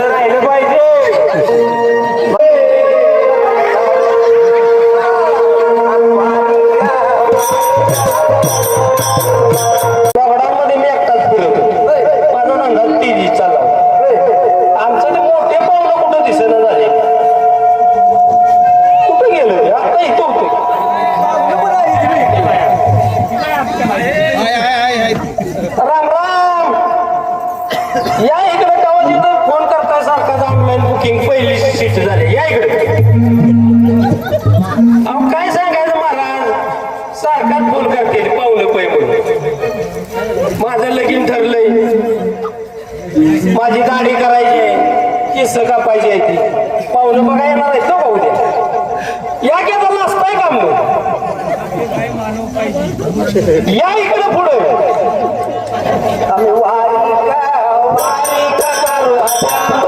राहिलं पाहिजे लवडामध्ये मी एकटाच बुकिंग पहिली सीट झाली. या इकडे. अहो काय सांगायचं महाराज? सारखाच फोन करते पावलं पै म्हणून. माझं लगीन ठरलंय. माझी दाढी करायची. आहे केस कापायची आहे ती. पावलं बघा येणार आहेत ना भाऊ या की आता नाचताय का मग या इकडे पुढे. आम्ही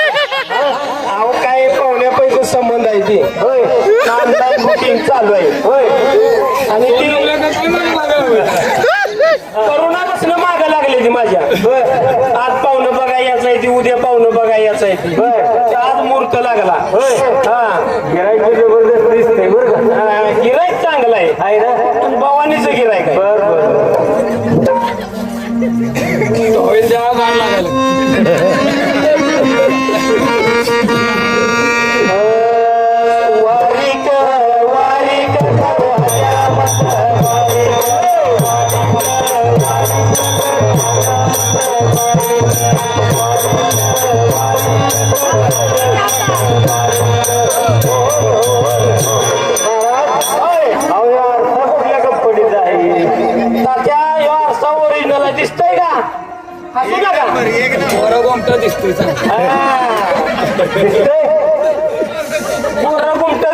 अहो काय पाहुण्या पैसे संबंध आहे ते होय ऑनलाईन बुकिंग चालू आहे होय आणि ती करोनापासून माग लागले ती माझ्या? आज पाहुणं बघा याचं आहे ती उद्या पाहुणं बघा याचं आहे ती. होय आज मुहूर्त लागला. हा. गिरायक जबरदस्त दिसते बरं का? गिरायक चांगलं आहे. ना? भवानीचं गिरायक आहे. बर बर. हसू नका बरं गोमटा दिसतोय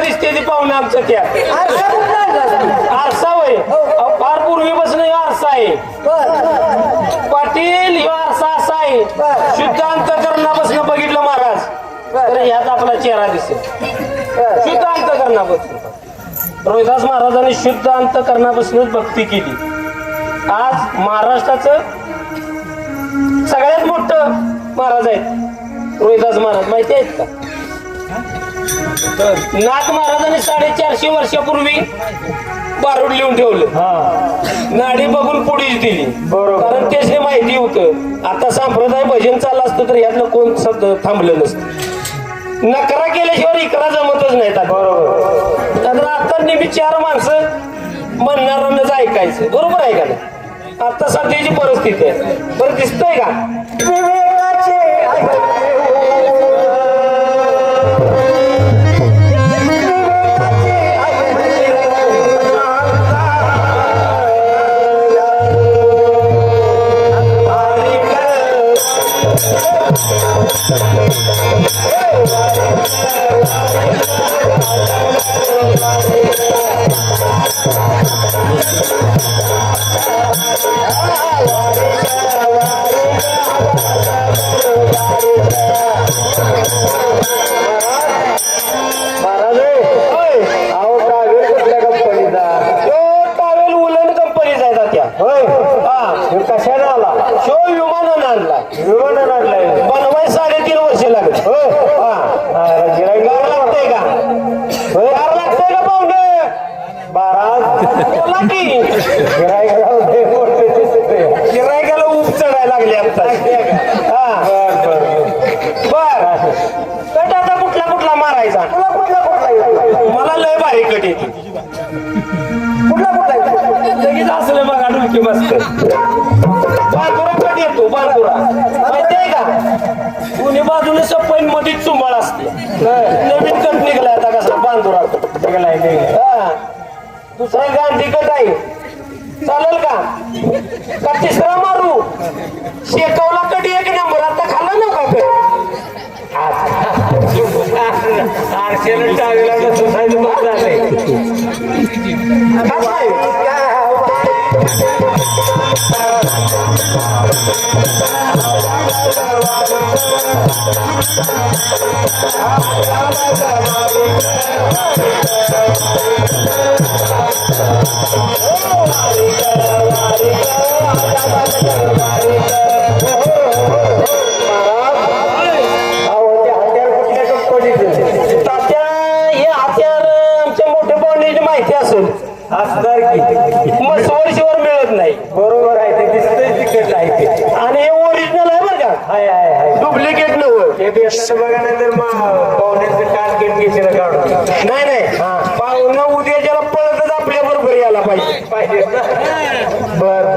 दिसते ती पाहुणे आमचं त्या आरसा वय फार पूर्वीपासून ह्यो आरसा आहे पाटील ह्यो आरसा असा आहे शुद्ध अंतकरणापासून बघितलं महाराज तर ह्यात आपला चेहरा दिसेल शुद्ध अंतकरणापासून रोहिदास महाराजांनी शुद्ध अंतकरणापासूनच भक्ती केली आज महाराष्ट्राचं सगळ्यात मोठं महाराज आहेत. रोहिदास महाराज माहिती आहेत का? नाथ महाराजांनी साडेचारशे वर्षापूर्वी बारूड लिहून ठेवलं. नाडी बघून पुढीच दिली. कारण तेच हे माहिती होतं. आता संप्रदाय भजन चाललं असतं तर यातलं कोण शब्द थांबलं नसतं. नकरा केल्याशिवाय इकरा जमतच नाहीत बरोबर. आता नेहमी चार माणसं म्हणणाऱ्यांनाच ऐकायचं. बरोबर आहे का नाही? आता सध्याची परिस्थिती आहे. बरं दिसतंय का? विवेकाचे महाराज गिराईकाला ऊब चढायला लागली आता. हा. बर. कट आता कुठला कुठला मारायचा? कुठला कुठला कुठला मला लय भारी कट येते. कुठला कुठला लगेच असलं बघा डुलकी मस्त. बांधुरा कट येतो बांधुरा माहितीये का? दोन्ही बाजूने सपैनमध्ये चुंबळ असते. नवीन कट निघलाय आता कसा बांधुरा हा. दुसरा गांधी कट आहे. चालेल का? का तिसरा मारू? शेकवला कधी एक नंबर. आता खाल्ला नका आरशेला टाळीला कसं साईज मारला नाही पाहिजे बर.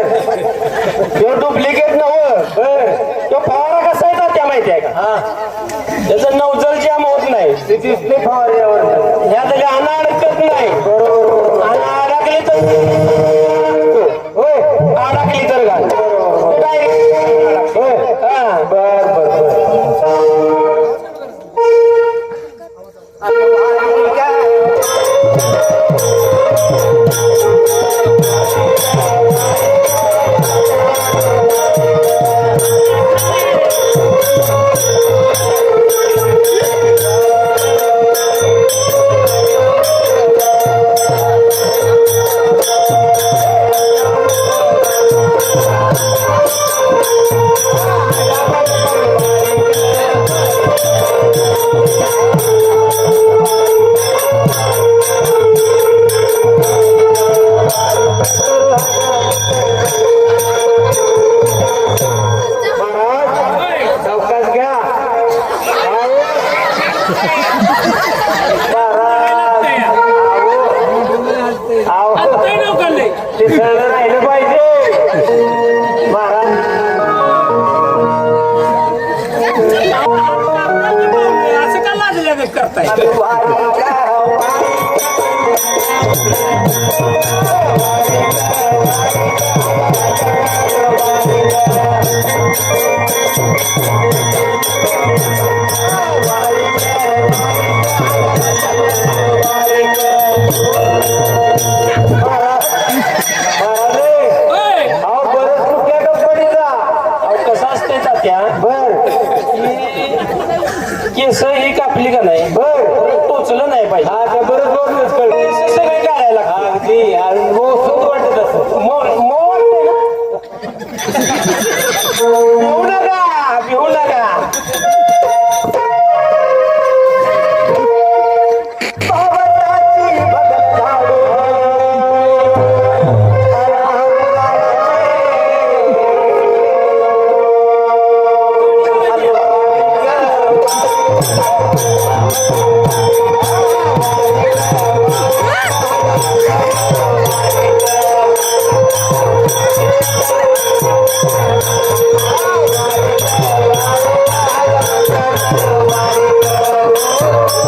तो डुप्लिकेट नव तो फवारा कसा येतात त्या माहिती आहे का त्याचं नवजल जाम होत नाही ह्या त्याच्या अनाडकत नाही बरोबर मिसळलं राहिलं करताय?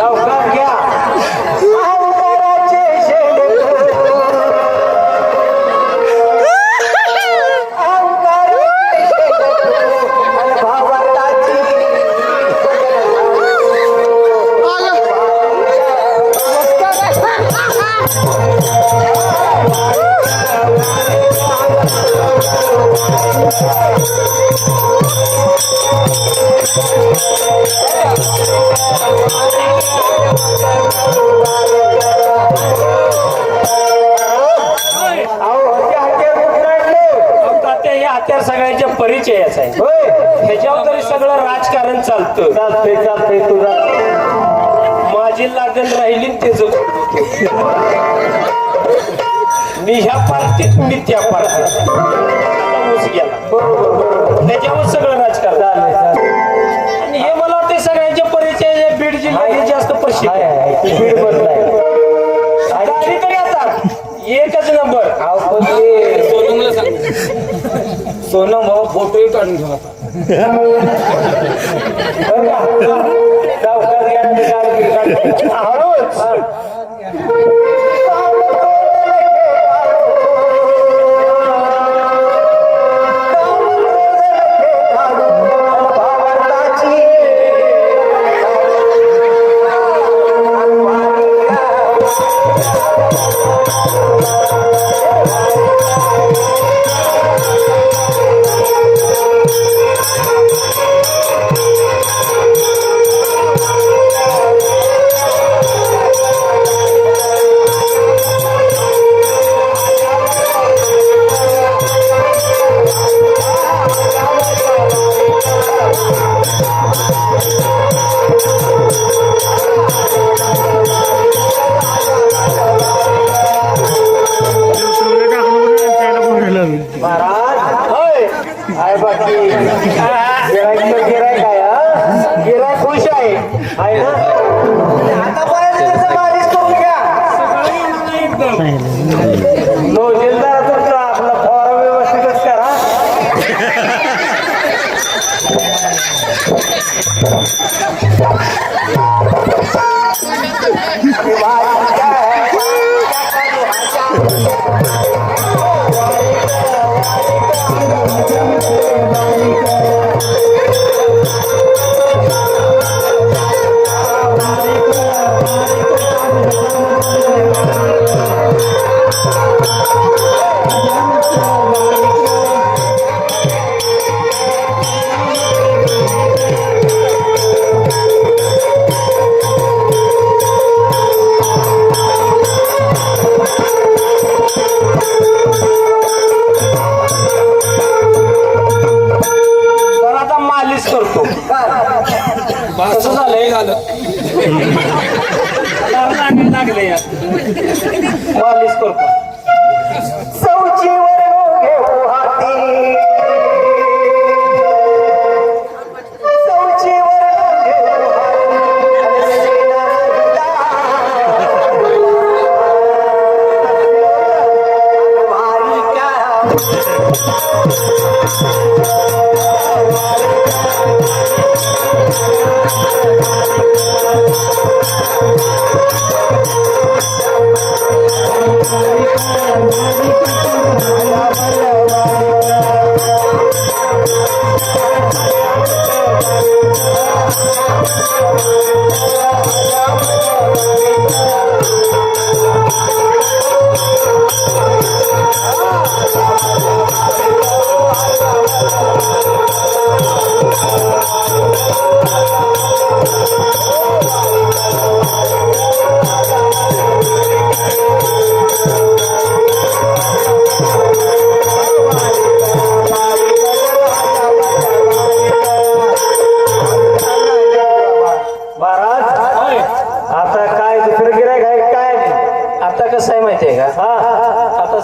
पुढं घ्या चालतंय माझी लागण राहिली न त्याचं मी ह्या पार्टीत मी त्या पार्टीत. आता ऊस गेला. बरोबर बरोबर त्याच्यावर सगळं राजकारण. आणि हे मला वाटतं सगळ्यांच्या परिचय बीड जिल्ह्यात जास्त प्रसिद्ध आहे. बीड तरी आता एकच नंबर. सोनम भाऊ फोटोही काढून घेऊ आता? सावकार घ्या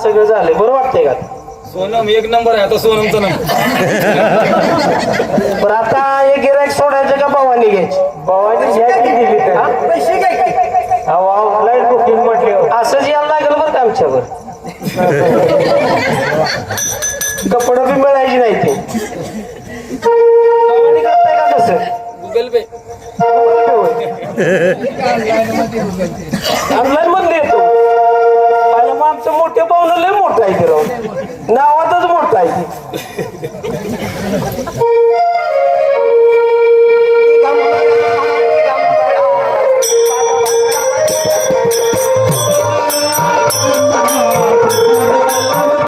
सगळं झालंय. बरं वाटतंय का? सोनम एक नंबर आहे. आता सोनमचा नंबर. पण आता हे गिरायक सोडायचं का भावानी घ्यायची? भावाची घ्यायची दिली तर. हा? पैसे काय अहो ऑफलाईन बुकिंग म्हटले असंच यायला लागेल बरं का आमच्यावर? कपडं बी मिळायची नाही ते. गुगल पे ऑनलाईन मध्ये येतो. तो मोठे पाहुणं लय मोठा आहे ते राहून नावातच मोठा आहे